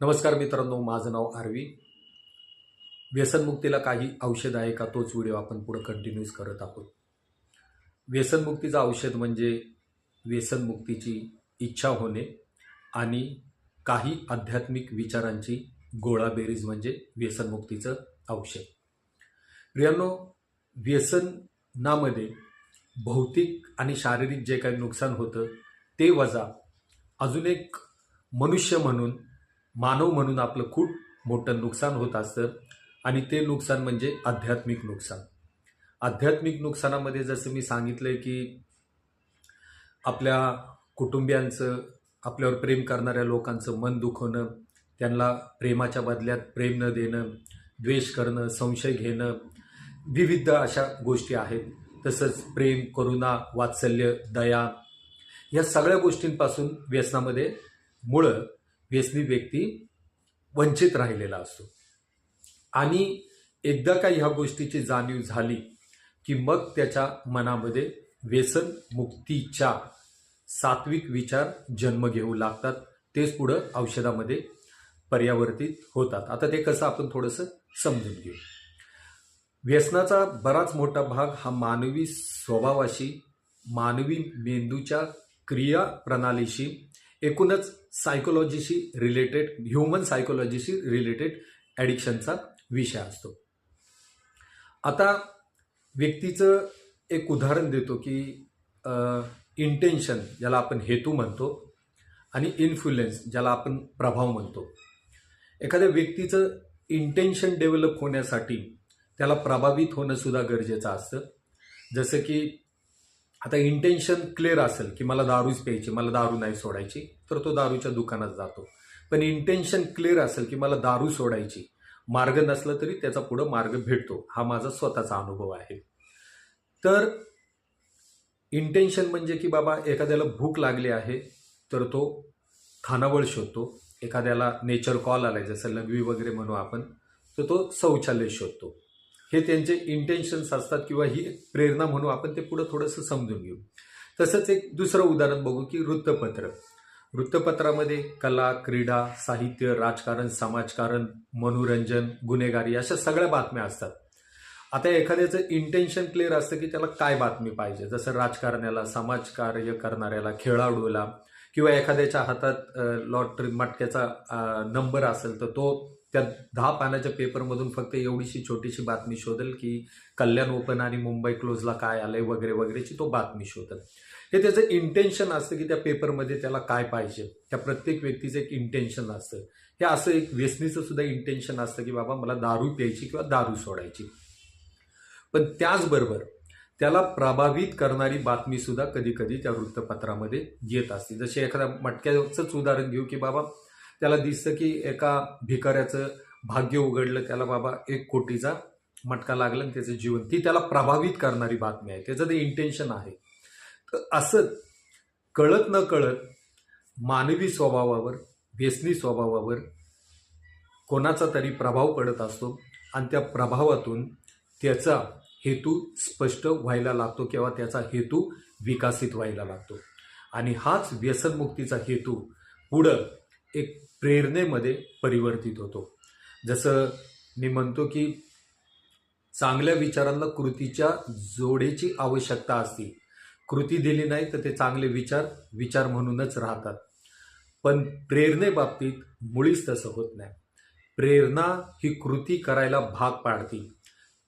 नमस्कार मित्रांनो माझं नाव आरवी. व्यसनमुक्तीला काही औषध आहे का तोच व्हिडिओ आपण पुढं कंटिन्यूज करत आहोत. व्यसनमुक्तीचं औषध म्हणजे व्यसनमुक्तीची इच्छा होणे आणि काही आध्यात्मिक विचारांची गोळाबेरीज म्हणजे व्यसनमुक्तीचं औषध. प्रियांनो व्यसनामध्ये भौतिक आणि शारीरिक जे काही नुकसान होतं ते वजा अजून एक मनुष्य म्हणून मानव म्हणून आपलं खूप मोठं नुकसान होत असतं. आणि ते नुकसान म्हणजे आध्यात्मिक नुकसान. आध्यात्मिक नुकसानामध्ये जसं मी सांगितलं की आपल्या कुटुंबियांचं आपल्यावर प्रेम करणाऱ्या लोकांचं मन दुखवणं त्यांना प्रेमाच्या बदल्यात प्रेम न देणं द्वेष करणं संशय घेणं विविध अशा गोष्टी आहेत. तसंच प्रेम करुणा वात्सल्य दया या सगळ्या गोष्टींपासून व्यसनामध्ये मुळं व्यसनी व्यक्ती वंचित राहिलेला असतो. आणि एकदा का ह्या गोष्टीची जाणीव झाली की मग त्याच्या मनामध्ये व्यसन मुक्तीच्या सात्विक विचार जन्म घेऊ लागतात. तेच पुढं औषधामध्ये पर्यावर्तित होतात. आता ते कसं आपण थोडंसं समजून घेऊ. व्यसनाचा बराच मोठा भाग हा मानवी स्वभावाशी मानवी मेंदूच्या क्रिया प्रणालीशी एकूणच सायकोलॉजीशी रिलेटेड ह्युमन सायकोलॉजीशी रिलेटेड ॲडिक्शनचा विषय असतो. आता व्यक्तीचं एक उदाहरण देतो की इंटेन्शन ज्याला आपण हेतू म्हणतो आणि इन्फ्लुएन्स ज्याला आपण प्रभाव म्हणतो. एखाद्या व्यक्तीचं इंटेन्शन डेव्हलप होण्यासाठी त्याला प्रभावित होणंसुद्धा गरजेचं असतं. जसं की आता इंटेन्शन क्लिअर असेल की मला दारूच प्यायची मला दारू नाही सोडायची तर तो दारूच्या दुकानात जातो. पण इंटेन्शन क्लिअर असेल की मला दारू सोडायची मार्ग नसला तरी त्याचा पुढं मार्ग भेटतो. हा माझा स्वतःचा अनुभव आहे. तर इंटेन्शन म्हणजे की बाबा एखाद्याला भूक लागली आहे तर तो खानावळ शोधतो. एखाद्याला नेचर कॉल आलाय जसं लघवी वगैरे म्हणू आपण तर तो शौचालय शोधतो. हे त्यांचे इंटेन्शन्स असतात किंवा ही प्रेरणा म्हणू आपण ते पुढं थोडंसं समजून घेऊ. तसंच एक दुसरं उदाहरण बघू की वृत्तपत्र. वृत्तपत्रामध्ये कला क्रीडा साहित्य राजकारण समाजकारण मनोरंजन गुन्हेगारी अशा सगळ्या बातम्या असतात. आता एखाद्याचं इंटेन्शन क्लिअर असतं की त्याला काय बातमी पाहिजे? जसं राजकारण्याला समाजकार्य करणाऱ्याला खेळाडूला किंवा एखाद्याच्या हातात लॉटरी मटक्याचा नंबर असेल तर तो त्या दहा पानाच्या पेपरमधून फक्त एवढीशी छोटीशी बातमी शोधेल की कल्याण ओपन आणि मुंबई क्लोजला काय आलंय वगैरे वगैरेची तो बातमी शोधेल. हे त्याचं इंटेन्शन असतं की त्या पेपरमध्ये त्याला काय पाहिजे. त्या प्रत्येक व्यक्तीचं एक इंटेन्शन असतं. हे असं एक व्यसनीचं सुद्धा इंटेन्शन असतं की बाबा मला दारू प्यायची किंवा दारू सोडायची. पण त्याचबरोबर त्याला प्रभावित करणारी बातमीसुद्धा कधी कधी त्या वृत्तपत्रामध्ये येत असते. जसे एखाद्या मटक्याचंच उदाहरण घेऊ की बाबा त्याला दिसतं की एका भिकाऱ्याचं भाग्य उघडलं त्याला बाबा एक कोटीचा मटका लागला आणि त्याचं जीवन. ती त्याला प्रभावित करणारी बातमी आहे. त्याचं ते इंटेन्शन आहे. तर असं कळत न कळत मानवी स्वभावावर व्यसनी स्वभावावर कोणाचा तरी प्रभाव पडत असतो आणि त्या प्रभावातून त्याचा हेतू स्पष्ट व्हायला लागतो किंवा त्याचा हेतू विकसित व्हायला लागतो. आणि हाच व्यसनमुक्तीचा हेतू पुढं एक प्रेरणेमध्ये परिवर्तित होतो. जसं मी म्हणतो की चांगल्या विचारांना कृतीच्या जोडेची आवश्यकता असते. कृती दिली नाही तर ते चांगले विचार विचार म्हणूनच राहतात. पण प्रेरणेबाबतीत मुळीच तसं होत नाही. प्रेरणा ही कृती करायला भाग पाडते.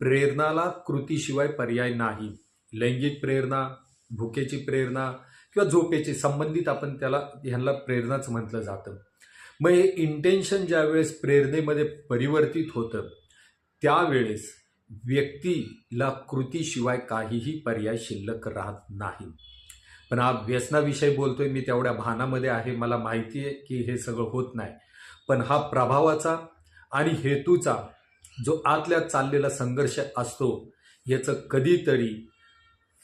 प्रेरणाला कृतीशिवाय पर्याय नाही. लैंगिक प्रेरणा भुकेची प्रेरणा किंवा झोपेची संबंधित आपण त्याला ह्यांना प्रेरणाच म्हटलं जातं. मग हे इंटेन्शन ज्यावेळेस प्रेरणेमध्ये परिवर्तित होतं त्यावेळेस व्यक्तीला कृतीशिवाय काहीही पर्याय शिल्लक राहत नाही. पण हा व्यसनाविषयी बोलतोय मी तेवढ्या भानामध्ये आहे मला माहिती आहे की हे सगळं होत नाही. पण हा प्रभावाचा आणि हेतूचा जो आतल्यात चाललेला संघर्ष असतो याचं कधीतरी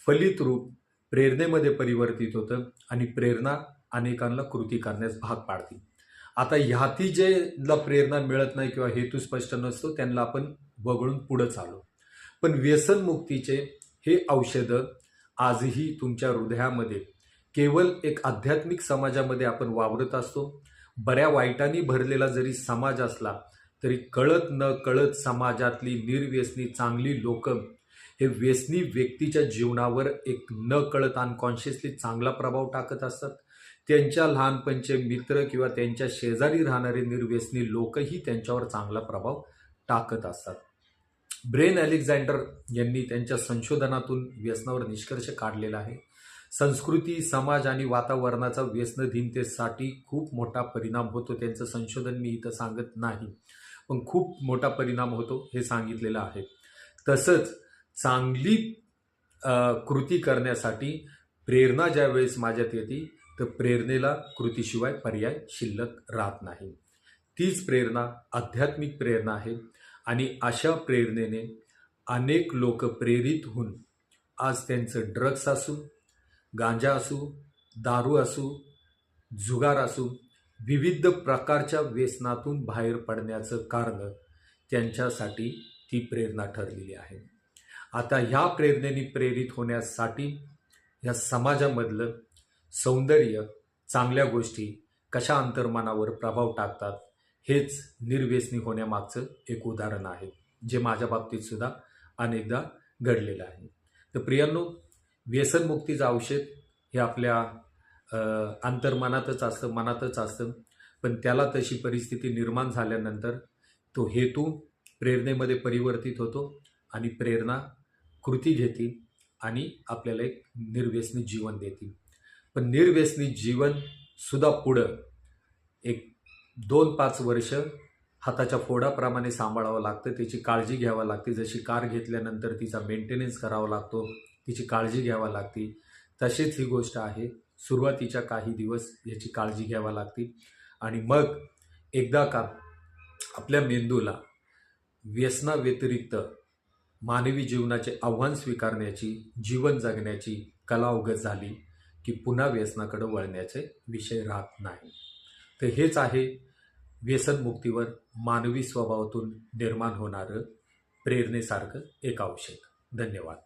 फलित रूप प्रेरणेमध्ये परिवर्तित होतं आणि प्रेरणा अनेकांना कृती करण्यास भाग पाडते. आता ह्याती जे प्रेरणा मिळत नाही किंवा हेतू स्पष्ट नसतो त्यांना आपण वगळून पुढं चालू. पण व्यसनमुक्तीचे हे औषधं आजही तुमच्या हृदयामध्ये केवळ एक आध्यात्मिक समाजामध्ये आपण वावरत असतो. बऱ्या वाईटांनी भरलेला जरी समाज असला तरी कळत न कळत समाजातली निर्व्यसनी चांगली लोक हे व्यसनी व्यक्तीच्या जीवनावर एक न कळत अनकॉन्शियसली चांगला प्रभाव टाकत असतात. त्यांच्या लहानपणचे मित्र किंवा त्यांच्या शेजारी राहणारे निर्व्यसनी लोकही त्यांच्यावर चांगला प्रभाव टाकत असतात. ब्रेन अलेक्झांडर यांनी त्यांच्या संशोधनातून व्यसनावर निष्कर्ष काढलेला आहे. संस्कृती समाज आणि वातावरणाचा व्यसनधीनतेसाठी खूप मोठा परिणाम होतो त्यांचं संशोधन मी इथं सांगत नाही. पण खूप मोठा परिणाम होतो हे सांगितलेलं आहे. तसंच चांगली कृती करण्यासाठी प्रेरणा ज्या वेळेस माझ्यात येते तर प्रेरणेला कृतीशिवाय पर्याय शिल्लक राहत नाही. तीच प्रेरणा आध्यात्मिक प्रेरणा आहे आणि अशा प्रेरणेने अनेक लोक प्रेरित होऊन आज त्यांचं ड्रग्स असू गांजा असू दारू असू जुगार असू विविध प्रकारच्या व्यसनातून बाहेर पडण्याचं कारण त्यांच्यासाठी ती प्रेरणा ठरलेली आहे. आता ह्या प्रेरणेने प्रेरित होण्यासाठी ह्या समाजामधलं सौंदर्य चांगल्या गोष्टी कशा अंतर्मनावर प्रभाव टाकतात हेच निर्व्यसनी होण्यामागचं एक उदाहरण आहे जे माझ्या बाबतीत सुद्धा अनेकदा घडलेलं आहे. तर प्रियांनो व्यसनमुक्तीचं औषध हे आपल्या अंतर्मनातच असतं मनातच असतं. पण त्याला तशी परिस्थिती निर्माण झाल्यानंतर तो हेतू प्रेरणेमध्ये परिवर्तित होतो आणि प्रेरणा कृती घेते आणि आपल्याला एक निर्व्यसनी जीवन देते. पण निर्व्यसनी जीवन सुद्धा पुढं एक दोन पाच वर्ष हाताच्या फोडाप्रमाणे सांभाळावं लागतं. त्याची काळजी घ्यावी लागते. जशी कार घेतल्यानंतर तिचा मेंटेनन्स करावा लागतो तिची काळजी घ्यावी लागते. तशीच ही गोष्ट आहे. सुरुवातीच्या काही दिवस याची काळजी घ्यावी लागते आणि मग एकदा का आपल्या मेंदूला व्यसनाव्यतिरिक्त मानवी जीवनाचे आव्हान स्वीकारण्याची जीवन जगण्याची कला अवगत झाली की पुन्हा व्यसनाकडे वळण्याचे विषय राहत नाही. तर हेच आहे व्यसनमुक्तीवर मानवी स्वभावातून निर्माण होणारं प्रेरणेसारखं एक औषध. धन्यवाद.